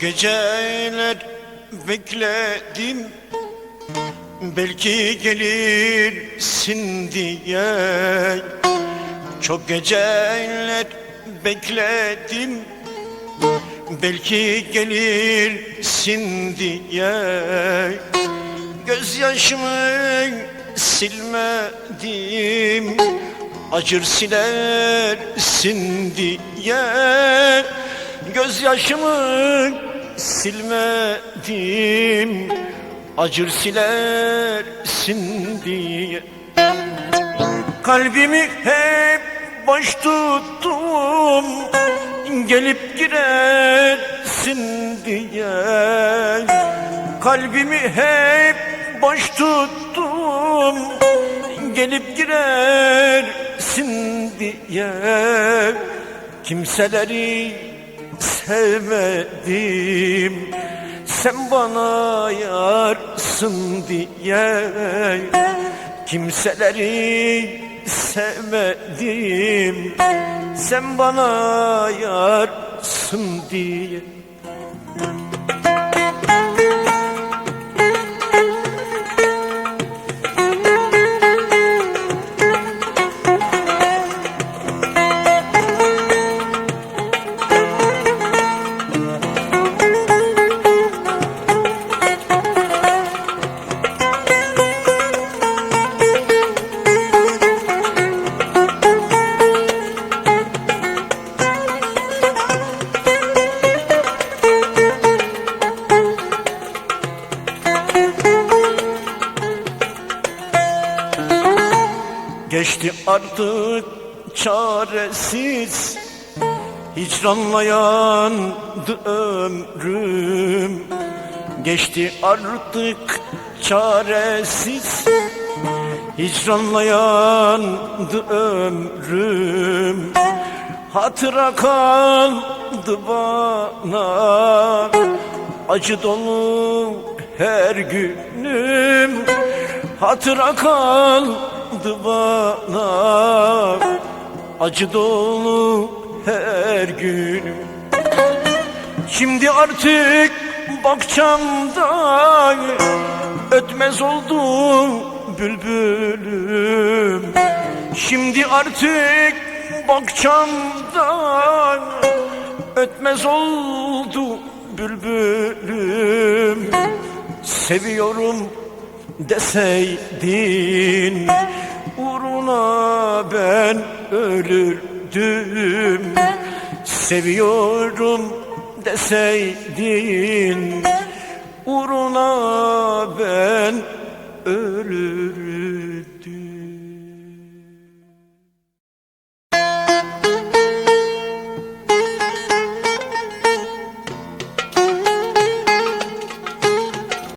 geceler bekledim. Belki gelirsin diye. Çok geceler bekledim. Belki gelirsin diye. Gözyaşımı silmedim. Acır silersin diye Gözyaşımı silmedim Acır silersin diye. Kalbimi hep boş tuttum Gelip girersin diye. Kalbimi hep boş tuttum Gelip girersin diye. Kimseleri sevmedim. Sen bana yarsın diye Kimseleri sevmedim. Sen bana yarsın diye Geçti artık çaresiz. Hicranla yandı ömrüm. Geçti artık çaresiz. Hicranla yandı ömrüm. Hatıra kaldı bana. Acı dolu her günüm. Hatıra kaldı bana. Acı dolu her günüm Şimdi artık bahçamda Ötmez oldu bülbülüm. Şimdi artık bahçamda Ötmez oldu bülbülüm. Seviyorum deseydin Uğruna ben ölürdüm. Seviyorum deseydin Uğruna ben ölürdüm